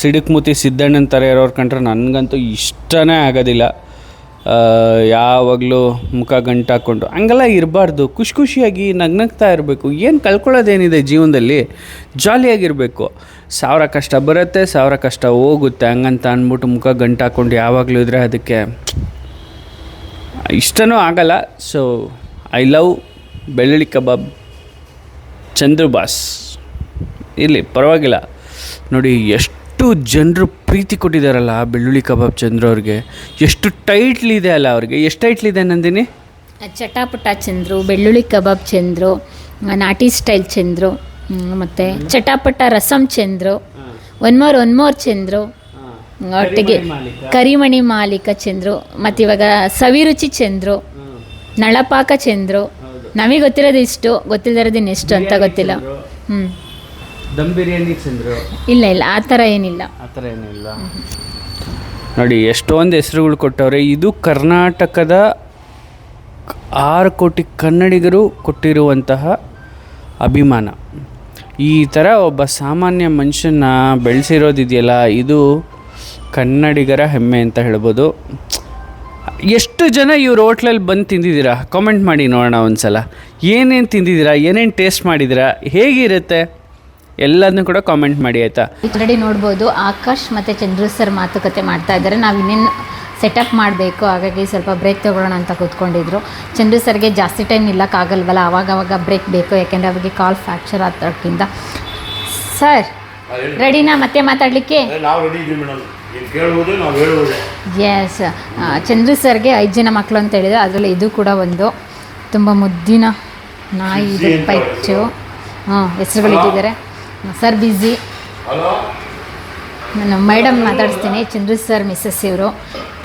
ಸಿಡುಕ್ಮುತಿ ಸಿದ್ದಣ್ಣನ ಥರ ಇರೋರು ಕಂಡ್ರೆ ನನಗಂತೂ ಇಷ್ಟನೇ ಆಗೋದಿಲ್ಲ. ಯಾವಾಗಲೂ ಮುಖ ಗಂಟಾಕೊಂಡು ಹಂಗೆಲ್ಲ ಇರಬಾರ್ದು. ಖುಷಿ ಖುಷಿಯಾಗಿ ನಗ್ನಗ್ತಾ ಇರಬೇಕು. ಏನು ಕಳ್ಕೊಳ್ಳೋದೇನಿದೆ ಜೀವನದಲ್ಲಿ? ಜಾಲಿಯಾಗಿರಬೇಕು. ಸಾವಿರ ಕಷ್ಟ ಬರುತ್ತೆ, ಸಾವಿರ ಕಷ್ಟ ಹೋಗುತ್ತೆ. ಹಂಗಂತ ಅಂದ್ಬಿಟ್ಟು ಮುಖ ಗಂಟಾಕೊಂಡು ಯಾವಾಗಲೂ ಇದ್ದರೆ ಅದಕ್ಕೆ ಇಷ್ಟನೂ ಆಗಲ್ಲ. ಸೊ ಐ ಲವ್ ಬೆಳ್ಳುಳ್ಳಿ ಕಬಾಬ್. ಚಂದ್ರಬಾಸ್ ಇರಲಿ, ಪರವಾಗಿಲ್ಲ. ನೋಡಿ, ಎಷ್ಟು ಜನರು ಪ್ರೀತಿ ಕೊಟ್ಟಿದ್ದಾರಲ್ಲ ಬೆಳ್ಳುಳ್ಳಿ ಕಬಾಬ್ ಚಂದ್ರ ಅವ್ರಿಗೆ? ಎಷ್ಟು ಟೈಟ್ಲಿ ಇದೆ ಅಲ್ಲ ಅವ್ರಿಗೆ? ಎಷ್ಟು ಟೈಟ್ಲಿ ಇದೆ ನಂದಿನಿ? ಚಟಾಪಟ ಚಂದ್ರು ಬೆಳ್ಳುಳ್ಳಿ ಕಬಾಬ್ ಚಂದ್ರು ನಾಟಿ ಸ್ಟೈಲ್ ಚಂದ್ರು ಮತ್ತೆ ಚಟಾಪಟ rasam Chandru one more one more Chandru ಒಟ್ಟಿಗೆ ಕರಿಮಣಿ ಮಾಲೀಕ. ಚಂದ್ರು ಮತ್ತು ಇವಾಗ ಸವಿರುಚಿ ಚಂದ್ರು ನಳಪಾಕ ಚಂದ್ರು. ನಮಗೆ ಗೊತ್ತಿರೋದು ಇಷ್ಟು ಗೊತ್ತಿಲ್ಲದಿರೋದು ಇನ್ನೆಷ್ಟು ಅಂತ ಗೊತ್ತಿಲ್ಲ. ಹ್ಞೂ ದಮ್ ಬಿರಿಯಾನಿ ತಿಂದ್ರು? ಇಲ್ಲ ಇಲ್ಲ ಆ ಥರ ಏನಿಲ್ಲ. ಆ ಥರ ಏನಿಲ್ಲ. ನೋಡಿ ಎಷ್ಟೊಂದು ಹೆಸರುಗಳು ಕೊಟ್ಟವ್ರೆ. ಇದು ಕರ್ನಾಟಕದ ಆರು ಕೋಟಿ ಕನ್ನಡಿಗರು ಕೊಟ್ಟಿರುವಂತಹ ಅಭಿಮಾನ. ಈ ಥರ ಒಬ್ಬ ಸಾಮಾನ್ಯ ಮನುಷ್ಯನ ಬೆಳೆಸಿರೋದಿದೆಯಲ್ಲ ಇದು ಕನ್ನಡಿಗರ ಹೆಮ್ಮೆ ಅಂತ ಹೇಳ್ಬೋದು. ಎಷ್ಟು ಜನ ಇವ್ರ ಹೋಟ್ಲಲ್ಲಿ ಬಂದು ತಿಂದಿದ್ದೀರಾ? ಕಾಮೆಂಟ್ ಮಾಡಿ ನೋಡೋಣ ಒಂದು ಸಲ ಏನೇನು ತಿಂದಿದ್ದೀರಾ? ಏನೇನು ಟೇಸ್ಟ್ ಮಾಡಿದ್ದೀರಾ? ಹೇಗಿರುತ್ತೆ? ಎಲ್ಲದನ್ನೂ ಕೂಡ ಕಾಮೆಂಟ್ ಮಾಡಿ ಆಯಿತಾ? ಆಲ್ರೆಡಿ ನೋಡ್ಬೋದು ಆಕಾಶ್ ಮತ್ತು ಚಂದ್ರು ಸರ್ ಮಾತುಕತೆ ಮಾಡ್ತಾ ಇದ್ದಾರೆ. ನಾವು ಇನ್ನೇನು ಸೆಟಪ್ ಮಾಡಬೇಕು ಹಾಗಾಗಿ ಸ್ವಲ್ಪ ಬ್ರೇಕ್ ತೊಗೊಳ್ಳೋಣ ಅಂತ ಕೂತ್ಕೊಂಡಿದ್ರು. ಚಂದ್ರು ಸರ್ಗೆ ಜಾಸ್ತಿ ಟೈಮ್ ನಿಲ್ಲಕ್ಕಾಗಲ್ವಲ್ಲ ಆವಾಗವಾಗ ಬ್ರೇಕ್ ಬೇಕು ಯಾಕೆಂದರೆ ಅವರಿಗೆ ಕಾಲ್ ಫ್ರ್ಯಾಕ್ಚರ್ ಆದಕ್ಕಿಂತ. ಸರ್ ರೆಡಿನಾ ಮತ್ತೆ ಮಾತಾಡಲಿಕ್ಕೆ? ನಾವು ರೆಡಿ ಇದ್ದೀವಿ ಮೇಡಮ್ ಏನು ಕೇಳ್ಬೋದು ನಾವು ಹೇಳ್ಬೋದು. ಎಸ್ ಚಂದ್ರು ಸರ್ಗೆ ಐದು ಜನ ಮಕ್ಕಳು ಅಂತ ಹೇಳಿದ್ರು ಅದರಲ್ಲಿ ಇದು ಕೂಡ ಒಂದು ತುಂಬ ಮುದ್ದಿನ ನಾಯಿ ಇದು ಪೈಚು. ಹಾಂ ಹೆಸರುಗಳಿಟ್ಟಿದ್ದಾರೆ. ಸರ್ ಬ್ಯುಸಿ ಹಲೋ ನಾನು ಮೇಡಮ್ ಮಾತಾಡಿಸ್ತೀನಿ ಚಂದ್ರು ಸರ್ ಮಿಸ್ಸಸ್ ಇವರು.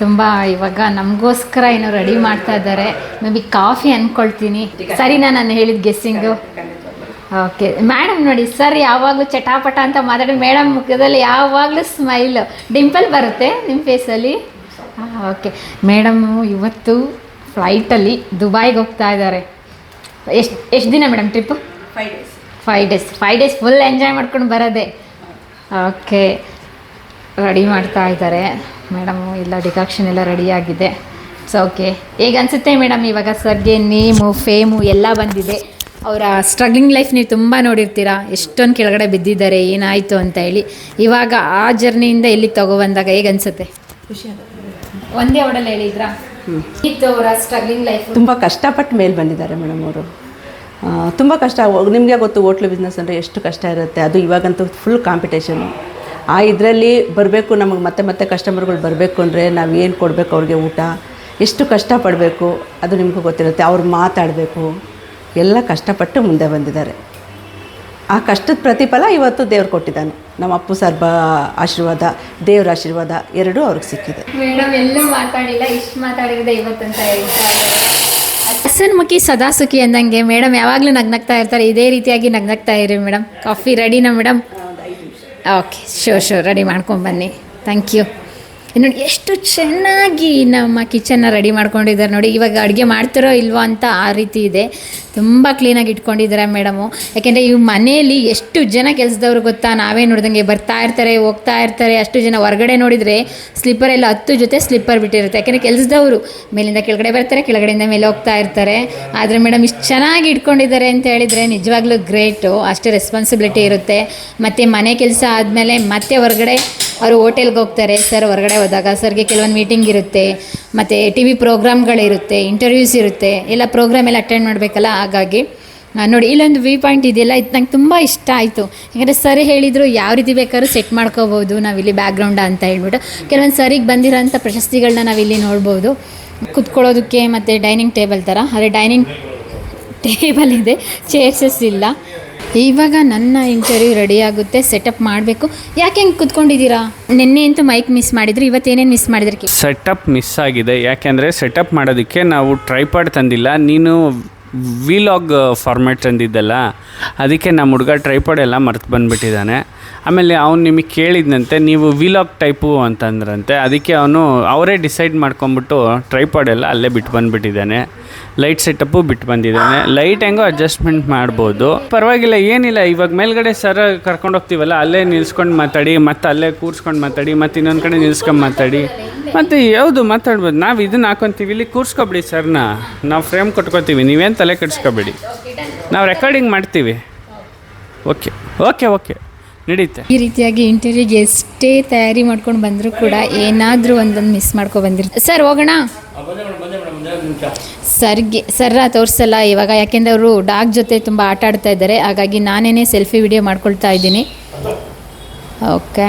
ತುಂಬ ಇವಾಗ ನಮಗೋಸ್ಕರ ಏನೋ ರೆಡಿ ಮಾಡ್ತಾ ಇದ್ದಾರೆ. ಮೇ ಬಿ ಕಾಫಿ ಅಂದ್ಕೊಳ್ತೀನಿ ಸರಿನಾ ನಾನು ಹೇಳಿದ ಗೆಸ್ಸಿಂಗು ಓಕೆ ಮೇಡಮ್ ನೋಡಿ ಸರ್ ಯಾವಾಗಲೂ ಚಟಾಪಟ ಅಂತ ಮಾತಾಡಿ ಮೇಡಮ್ ಮುಖದಲ್ಲಿ ಯಾವಾಗಲೂ ಸ್ಮೈಲ್ ಡಿಂಪಲ್ ಬರುತ್ತೆ ನಿಮ್ಮ ಫೇಸಲ್ಲಿ ಓಕೆ ಮೇಡಮು ಇವತ್ತು ಫ್ಲೈಟಲ್ಲಿ ದುಬೈಗೆ ಹೋಗ್ತಾ ಇದ್ದಾರೆ. ಎಷ್ಟು ಎಷ್ಟು ದಿನ madam trip five days five days five days full enjoy ಮಾಡ್ಕೊಂಡು ಬರೋದೆ. ಓಕೆ ರೆಡಿ ಮಾಡ್ತಾ ಇದ್ದಾರೆ. ಮೇಡಮ್ ಎಲ್ಲ ಡಿಕಾಕ್ಷನ್ ಎಲ್ಲ ರೆಡಿಯಾಗಿದೆ ಸೊ ಓಕೆ ಹೇಗೆ ಅನಿಸುತ್ತೆ ಮೇಡಮ್ ಇವಾಗ ಸರ್ಗೆ ನೇಮು ಫೇಮು ಎಲ್ಲ ಬಂದಿದೆ. ಅವರ ಸ್ಟ್ರಗ್ಲಿಂಗ್ ಲೈಫ್ ನೀವು ತುಂಬ ನೋಡಿರ್ತೀರಾ? ಎಷ್ಟೊಂದು ಕೆಳಗಡೆ ಬಿದ್ದಿದ್ದಾರೆ ಏನಾಯಿತು ಅಂತ ಹೇಳಿ. ಇವಾಗ ಆ ಜರ್ನಿಯಿಂದ ಇಲ್ಲಿಗೆ ತಗೊಬಂದಾಗ ಹೇಗೆ ಅನಿಸುತ್ತೆ? ಒಂದೇ ಅವಡಲ್ಲಿ ಹೇಳಿದ್ರಾ? ಇತ್ತು ಅವರ ಸ್ಟ್ರಗ್ಲಿಂಗ್ ಲೈಫ್ ತುಂಬ ಕಷ್ಟಪಟ್ಟು ಮೇಲೆ ಬಂದಿದ್ದಾರೆ ಮೇಡಮ್ ಅವರು. ತುಂಬ ಕಷ್ಟ ನಿಮಗೆ ಗೊತ್ತು ಹೋಟ್ಲು ಬಿಸ್ನೆಸ್ ಅಂದರೆ ಎಷ್ಟು ಕಷ್ಟ ಇರುತ್ತೆ. ಅದು ಇವಾಗಂತೂ ಫುಲ್ ಕಾಂಪಿಟೇಷನು ಆ, ಇದರಲ್ಲಿ ಬರಬೇಕು, ನಮಗೆ ಮತ್ತೆ ಮತ್ತೆ ಕಸ್ಟಮರ್ಗಳು ಬರಬೇಕು ಅಂದರೆ ನಾವು ಏನು ಕೊಡಬೇಕು ಅವ್ರಿಗೆ ಊಟ? ಎಷ್ಟು ಕಷ್ಟಪಡಬೇಕು ಅದು ನಿಮಗೂ ಗೊತ್ತಿರುತ್ತೆ. ಅವ್ರು ಮಾತಾಡಬೇಕು. ಎಲ್ಲ ಕಷ್ಟಪಟ್ಟು ಮುಂದೆ ಬಂದಿದ್ದಾರೆ. ಆ ಕಷ್ಟದ ಪ್ರತಿಫಲ ಇವತ್ತು ದೇವ್ರು ಕೊಟ್ಟಿದ್ದಾನೆ. ನಮ್ಮ ಅಪ್ಪು ಸರ್ ಬ ಆಶೀರ್ವಾದ, ದೇವ್ರ ಆಶೀರ್ವಾದ ಎರಡೂ ಅವ್ರಿಗೆ ಸಿಕ್ಕಿದೆ. ಮೇಡಮ್, ಎಲ್ಲೂ ಮಾತಾಡಿಲ್ಲ, ಇಷ್ಟು ಮಾತಾಡಿದ್ರೆ ಇವತ್ತಂತ ಇದ್ದಾರೆ. ಹಸನ್ಮುಖಿ ಸದಾ ಸುಖಿ ಅಂದಂಗೆ. ಮೇಡಮ್ ಯಾವಾಗಲೂ ನಗ್ನಗ್ತಾ ಇರ್ತಾರೆ. ಇದೇ ರೀತಿಯಾಗಿ ನಗ್ನಗ್ತಾ ಇರಿ ಮೇಡಮ್ ಕಾಫಿ ರೆಡಿನಾ madam okay sure sure ready ಮಾಡ್ಕೊಂಬನ್ನಿ thank you. ನೋಡಿ, ಎಷ್ಟು ಚೆನ್ನಾಗಿ ನಮ್ಮ ಕಿಚನ್ನ ರೆಡಿ ಮಾಡ್ಕೊಂಡಿದ್ದಾರೆ ನೋಡಿ. ಇವಾಗ ಅಡುಗೆ ಮಾಡ್ತಿರೋ ಇಲ್ವೋ ಅಂತ ಆ ರೀತಿ ಇದೆ. ತುಂಬ ಕ್ಲೀನಾಗಿ ಇಟ್ಕೊಂಡಿದ್ದಾರೆ ಮೇಡಮು ಯಾಕೆಂದರೆ ಇವ್ ಮನೆಯಲ್ಲಿ ಎಷ್ಟು ಜನ ಕೆಲಸದವ್ರು ಗೊತ್ತಾ? ನಾವೇ ನೋಡ್ದಂಗೆ ಬರ್ತಾ ಇರ್ತಾರೆ, ಹೋಗ್ತಾ ಇರ್ತಾರೆ. ಅಷ್ಟು ಜನ ಹೊರಗಡೆ ನೋಡಿದರೆ ಸ್ಲಿಪ್ಪರ್ ಎಲ್ಲ ಹತ್ತು ಜೊತೆ ಸ್ಲಿಪ್ಪರ್ ಬಿಟ್ಟಿರುತ್ತೆ. ಯಾಕೆಂದರೆ ಕೆಲಸದವರು ಮೇಲಿಂದ ಕೆಳಗಡೆ ಬರ್ತಾರೆ, ಕೆಳಗಡೆಯಿಂದ ಮೇಲೆ ಹೋಗ್ತಾ ಇರ್ತಾರೆ. ಆದರೆ ಮೇಡಮ್ ಇಷ್ಟು ಚೆನ್ನಾಗಿ ಇಟ್ಕೊಂಡಿದ್ದಾರೆ ಅಂತ ಹೇಳಿದರೆ ನಿಜವಾಗ್ಲೂ ಗ್ರೇಟು ಅಷ್ಟೇ ರೆಸ್ಪಾನ್ಸಿಬಿಲಿಟಿ ಇರುತ್ತೆ. ಮತ್ತು ಮನೆ ಕೆಲಸ ಆದಮೇಲೆ ಮತ್ತೆ ಹೊರಗಡೆ ಅವರು ಹೋಟೆಲ್ಗೆ ಹೋಗ್ತಾರೆ. ಸರ್ ಹೊರಗಡೆ ಹೋದಾಗ ಸರ್ಗೆ ಕೆಲವೊಂದು ಮೀಟಿಂಗ್ ಇರುತ್ತೆ. ಮತ್ತು ಟಿ ವಿ ಪ್ರೋಗ್ರಾಮ್ಗಳಿರುತ್ತೆ ಇಂಟರ್ವ್ಯೂಸ್ ಇರುತ್ತೆ. ಎಲ್ಲ ಪ್ರೋಗ್ರಾಮ್ ಎಲ್ಲ ಅಟೆಂಡ್ ಮಾಡಬೇಕಲ್ಲ? ಹಾಗಾಗಿ ನೋಡಿ, ಇಲ್ಲೊಂದು ವ್ಯೂ ಪಾಯಿಂಟ್ ಇದೆಯಲ್ಲ? ಇದು ನಂಗೆ ತುಂಬ ಇಷ್ಟ ಆಯಿತು. ಯಾಕಂದರೆ ಸರ್ ಹೇಳಿದರು ಯಾವ ರೀತಿ ಬೇಕಾದ್ರೂ ಸೆಟ್ ಮಾಡ್ಕೋಬೋದು ನಾವಿಲ್ಲಿ ಬ್ಯಾಕ್ಗ್ರೌಂಡ ಅಂತ ಹೇಳ್ಬಿಟ್ಟು. ಕೆಲವೊಂದು ಸರಿಗೆ ಬಂದಿರೋಂಥ ಪ್ರಶಸ್ತಿಗಳನ್ನ ನಾವಿಲ್ಲಿ ನೋಡ್ಬೋದು. ಕುತ್ಕೊಳ್ಳೋದಕ್ಕೆ ಮತ್ತು ಡೈನಿಂಗ್ ಟೇಬಲ್ ಥರ ಆದರೆ ಡೈನಿಂಗ್ ಟೇಬಲ್ ಇದೆ. ಚೇರ್ಸಸ್ ಇಲ್ಲ. ಇವಾಗ ನನ್ನ ಇಂಟರ್ವ್ಯೂ ರೆಡಿ ಆಗುತ್ತೆ ಸೆಟಪ್ ಮಾಡಬೇಕು. ಯಾಕೆ ಹೆಂಗೆ ಕುತ್ಕೊಂಡಿದ್ದೀರಾ? ನಿನ್ನೆ ಅಂತೂ ಮೈಕ್ ಮಿಸ್ ಮಾಡಿದ್ರು ಇವತ್ತೇನೇನು ಮಿಸ್ ಮಾಡಿದ್ರಿ? ಸೆಟಪ್ ಮಿಸ್ ಆಗಿದೆ. ಯಾಕೆಂದರೆ ಸೆಟಪ್ ಮಾಡೋದಕ್ಕೆ ನಾವು ಟ್ರೈಪಾಡ್ ತಂದಿಲ್ಲ. ನೀನು ವಿಲಾಗ್ ಫಾರ್ಮ್ಯಾಟ್ ತಂದಿದ್ದಲ್ಲ ಅದಕ್ಕೆ ನಮ್ಮ ಹುಡುಗ ಟ್ರೈಪಾಡ್ ಎಲ್ಲ ಮರ್ತು ಬಂದುಬಿಟ್ಟಿದ್ದಾನೆ ಆಮೇಲೆ ಅವ್ನು ನಿಮಗೆ ಕೇಳಿದ್ನಂತೆ, ನೀವು ವಿಲಾಗ್ ಟೈಪು ಅಂತಂದ್ರಂತೆ, ಅದಕ್ಕೆ ಅವನು, ಅವರೇ ಡಿಸೈಡ್ ಮಾಡ್ಕೊಂಬಿಟ್ಟು ಟ್ರೈಪಾಡ್ ಎಲ್ಲ ಅಲ್ಲೇ ಬಿಟ್ಟು ಬಂದುಬಿಟ್ಟಿದ್ದಾನೆ ಲೈಟ್ ಸೆಟಪ್ಪು ಬಿಟ್ಟು ಬಂದಿದ್ದಾನೆ ಲೈಟ್ ಹೆಂಗೋ ಅಡ್ಜಸ್ಟ್ಮೆಂಟ್ ಮಾಡ್ಬೋದು. ಪರವಾಗಿಲ್ಲ, ಏನಿಲ್ಲ, ಇವಾಗ ಮೇಲ್ಗಡೆ ಸರ್ ಕರ್ಕೊಂಡು ಹೋಗ್ತೀವಲ್ಲ, ಅಲ್ಲೇ ನಿಲ್ಸ್ಕೊಂಡು ಮಾತಾಡಿ, ಮತ್ತು ಅಲ್ಲೇ ಕೂರ್ಸ್ಕೊಂಡು ಮಾತಾಡಿ, ಮತ್ತು ಇನ್ನೊಂದು ಕಡೆ ನಿಲ್ಸ್ಕೊಂಡು ಮಾತಾಡಿ. ಮತ್ತು ಯಾವುದು ಮಾತಾಡ್ಬೋದು, ನಾವು ಇದನ್ನ ಹಾಕೊತೀವಿ, ಇಲ್ಲಿ ಕೂರ್ಸ್ಕೊಬಿಡಿ ಸರ್ನ, ನಾವು ಫ್ರೇಮ್ ಕೊಟ್ಕೋತೀವಿ, ನೀವೇನು ತಲೆ ಕೆಡಿಸ್ಕೊಬೇಡಿ. ನಾವು ರೆಕಾರ್ಡಿಂಗ್ ಮಾಡ್ತೀವಿ. ಓಕೆ ಓಕೆ ಓಕೆ ನಡೀತೆ. ಈ ರೀತಿಯಾಗಿ ಇಂಟರ್ವ್ಯೂಗೆ ಎಷ್ಟೇ ತಯಾರಿ ಮಾಡ್ಕೊಂಡು ಬಂದರೂ ಕೂಡ ಏನಾದರೂ ಒಂದೊಂದು ಮಿಸ್ ಮಾಡ್ಕೊ ಬಂದಿರ್ತಾರೆ ಸರ್ ಹೋಗೋಣ? ಸರ್ಗೆ ಸರ್ರ ತೋರಿಸಲ್ಲ ಇವಾಗ. ಯಾಕೆಂದ್ರೆ ಅವರು ಡಾಗ್ ಜೊತೆ ತುಂಬ ಆಟ ಆಡ್ತಾ ಇದ್ದಾರೆ. ಹಾಗಾಗಿ ನಾನೇನೇ ಸೆಲ್ಫಿ ವಿಡಿಯೋ ಮಾಡ್ಕೊಳ್ತಾ ಇದ್ದೀನಿ. ಓಕೆ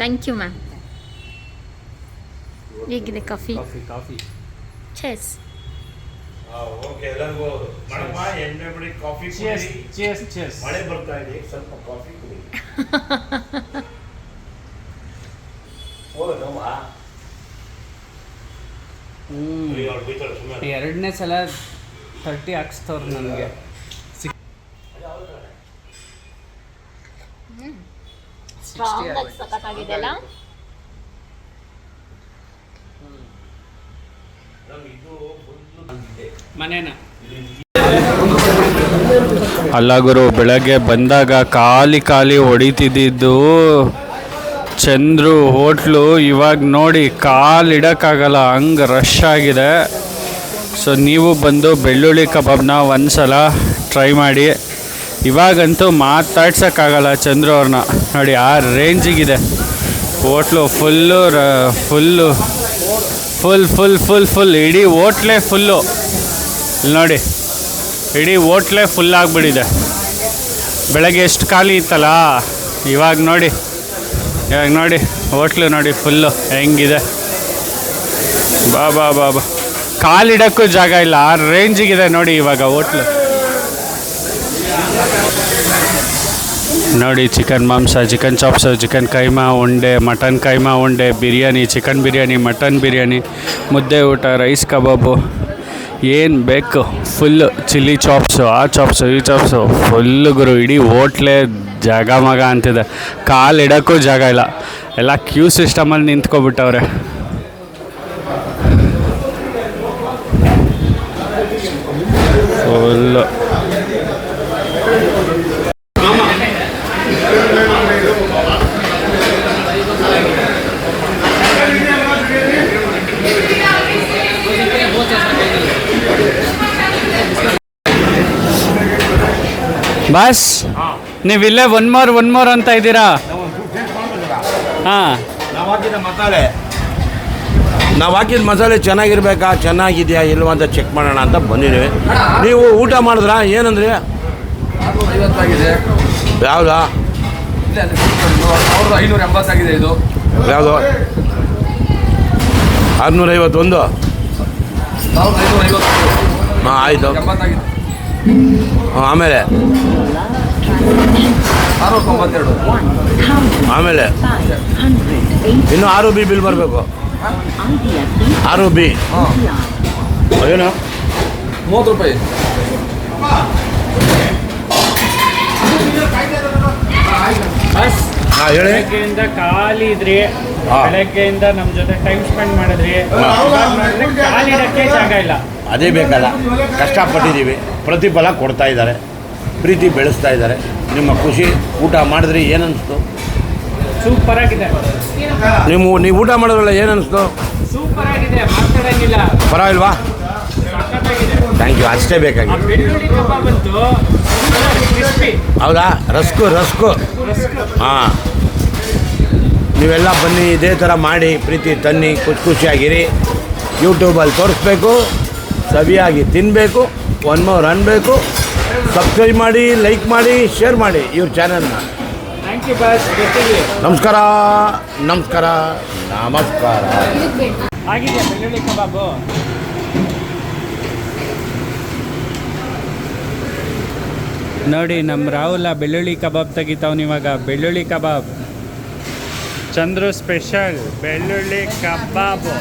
ಥ್ಯಾಂಕ್ ಯು ಮ್ಯಾಮ್ ಹೇಗಿದೆ ಕಾಫಿ. ಕಾಫಿ ಚೆಸ್ ಓಕೆ ಎಲ್ಲರಿಗೂ ಕಾಫಿ ಚೆಸ್ ಚೆಸ್ ಮಳೆ ಬರ್ತಾ ಇದೆ ಸ್ವಲ್ಪ ಕಾಫಿ ಕುಡಿ. ಎರಡನೇ ಸಲ ತರ್ಟಿ ಹಾಕ್ಸ್ತವ್ರು ನನಗೆ. ಮನೇನ ಅಲ್ಲ ಗುರು, ಬೆಳಗ್ಗೆ ಬಂದಾಗ ಖಾಲಿ ಖಾಲಿ ಹೊಡಿತಿದ್ದಿದ್ದು ಚಂದ್ರು ಹೋಟ್ಲು ಇವಾಗ ನೋಡಿ ಕಾಲಿಡೋಕ್ಕಾಗಲ್ಲ ಹಂಗೆ ರಶ್ ಆಗಿದೆ. ಸೊ ನೀವು ಬಂದು ಬೆಳ್ಳುಳ್ಳಿ ಕಬಾಬ್ನ ಒಂದ್ಸಲ ಟ್ರೈ ಮಾಡಿ. ಇವಾಗಂತೂ ಮಾತಾಡ್ಸೋಕ್ಕಾಗಲ್ಲ ಚಂದ್ರು ಅವ್ರನ್ನ. ನೋಡಿ, ಆ ರೇಂಜಿಗಿದೆ ಹೋಟ್ಲು ಫುಲ್ಲು ರ full full full full full ಇಡೀ ಓಟ್ಲೆ ಫುಲ್ಲು ನೋಡಿ, ಇಡೀ ಓಟ್ಲೆ ಫುಲ್ ಆಗಿಬಿಟ್ಟಿದೆ. ಬೆಳಗ್ಗೆ ಎಷ್ಟು ಖಾಲಿ ಇತ್ತಲ್ಲ? ಇವಾಗ ನೋಡಿ ಇವಾಗ ನೋಡಿ, ಹೋಟ್ಲು ನೋಡಿ ಫುಲ್ಲು ಹೆಂಗಿದೆ. ಬಾ ಬಾ ಬಾ ಬಾ. ಕಾಲಿಡೋಕ್ಕೂ ಜಾಗ ಇಲ್ಲ, ಆ ರೇಂಜಿಗಿದೆ ನೋಡಿ ಇವಾಗ ಹೋಟ್ಲು. ನೋಡಿ, ಚಿಕನ್ ಮಾಂಸ, ಚಿಕನ್ ಚಾಪ್ಸು, ಚಿಕನ್ ಕೈಮಾ, ಉಂಡೆ, ಮಟನ್ ಕೈಮಾ, ಉಂಡೆ, ಬಿರಿಯಾನಿ, ಚಿಕನ್ ಬಿರಿಯಾನಿ, ಮಟನ್ ಬಿರಿಯಾನಿ, ಮುದ್ದೆ ಊಟ, ರೈಸ್ ಕಬಾಬು. ಏನು ಬೇಕು? ಫುಲ್ಲು ಚಿಲ್ಲಿ ಚಾಪ್ಸು, ಆ ಚಾಪ್ಸು, ಈ ಚಾಪ್ಸು. ಫುಲ್ಲು ಗುರು, ಇಡೀ ಹೋಟ್ಲೇ ಜಾಗ ಮಗ ಅಂತಿದೆ. ಕಾಲು ಇಡೋಕ್ಕೂ ಜಾಗ ಇಲ್ಲ. ಎಲ್ಲ ಕ್ಯೂ ಸಿಸ್ಟಮಲ್ಲಿ ನಿಂತ್ಕೊಬಿಟ್ಟವ್ರೆ. ಫುಲ್ಲು ಬಾಸ್ ಇಲ್ಲೇ ಒನ್ ಮೋರ್ ಒನ್ ಮೋರ್ ಅಂತ ಇದ್ದೀರಾ? ಹಾಂ. ನಾವು ಹಾಕಿದ ಮಸಾಲೆ. ನಾವು ಹಾಕಿದ ಮಸಾಲೆ ಚೆನ್ನಾಗಿರ್ಬೇಕಾ, ಚೆನ್ನಾಗಿದೆಯಾ ಇಲ್ವಾ ಅಂತ ಚೆಕ್ ಮಾಡೋಣ ಅಂತ ಬಂದಿದ್ದೀವಿ. ನೀವು ಊಟ ಮಾಡಿದ್ರಾ, ಏನಂದ್ರಿ? ಯಾವುದಾ? ಇದು ಆರುನೂರೈವತ್ತೊಂದು. ಹಾಂ, ಆಯಿತು. ಆಮೇಲೆ. ಆಮೇಲೆ. ಇನ್ನು ಆರು ಬಿ ಬಿಲ್ ಬರಬೇಕು. ಆರು ಬಿ. ಏನು ಮೂವತ್ತು ರೂಪಾಯಿ. ಬಸ್ ಹಾಂ ಹೇಳಿ. ಖಾಲಿ ಇದ್ರಿ. ಬೆಳಗ್ಗೆಯಿಂದ ನಮ್ಮ ಜೊತೆ ಟೈಮ್ ಸ್ಪೆಂಡ್ ಮಾಡಿದ್ರಿ ಕಾಲಿಡಕ್ಕೆ ಜಾಗ ಇಲ್ಲ. ಅದೇ ಬೇಕಲ್ಲ. ಕಷ್ಟಪಟ್ಟಿದ್ದೀವಿ. ಪ್ರತಿಫಲ ಕೊಡ್ತಾ ಇದ್ದಾರೆ. ಪ್ರೀತಿ ಬೆಳೆಸ್ತಾ ಇದ್ದಾರೆ. ನಿಮ್ಮ ಖುಷಿ ಊಟ ಮಾಡಿದ್ರಿ ಏನನ್ನಿಸ್ತು ಸೂಪರ್ ಆಗಿದೆ. ನೀವು ನೀವು ಊಟ ಮಾಡಿದ್ರಲ್ಲ ಏನನ್ನಿಸ್ತು ಸೂಪರ್ ಆಗಿದೆ. ಮಾತಾಡಂಗಿಲ್ಲ. ಪರವಾಗಿಲ್ವಾ? ಥ್ಯಾಂಕ್ ಯು ಅಷ್ಟೇ ಬೇಕಾಗಿತ್ತು. ಹೌದಾ? ರಸ್ಕು. ರಸ್ಕು. ಹಾಂ. ನೀವೆಲ್ಲ ಬನ್ನಿ ಇದೇ ಥರ ಮಾಡಿ ಪ್ರೀತಿ ತನ್ನಿ ಖುಷಿ ಖುಷಿಯಾಗಿರಿ ಯೂಟ್ಯೂಬಲ್ಲಿ ತೋರಿಸ್ಬೇಕು ಸವಿಯಾಗಿ ತಿನ್ನಬೇಕು ಒನ್ ಮೋರ್ ಅನ್ಬೇಕು ಸಬ್ಸ್ಕ್ರೈಬ್ ಮಾಡಿ ಲೈಕ್ ಮಾಡಿ ಶೇರ್ ಮಾಡಿ ಇವ್ರ ಚಾನಲ್ನ ಥ್ಯಾಂಕ್ ಯು ನಮಸ್ಕಾರ ನಮಸ್ಕಾರ ನಮಸ್ಕಾರ. ಕಬಾಬು. ನೋಡಿ ನಮ್ಮ ರಾಹುಲ ಬೆಳ್ಳುಳ್ಳಿ ಕಬಾಬ್ ತೆಗಿತಾವ್ ಇವಾಗ. ಬೆಳ್ಳುಳ್ಳಿ ಕಬಾಬ್. ಚಂದ್ರು ಸ್ಪೆಷಲ್ ಬೆಳ್ಳುಳ್ಳಿ ಕಬಾಬು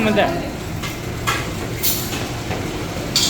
ಆ ಹಾಕು ಮುಂದೆ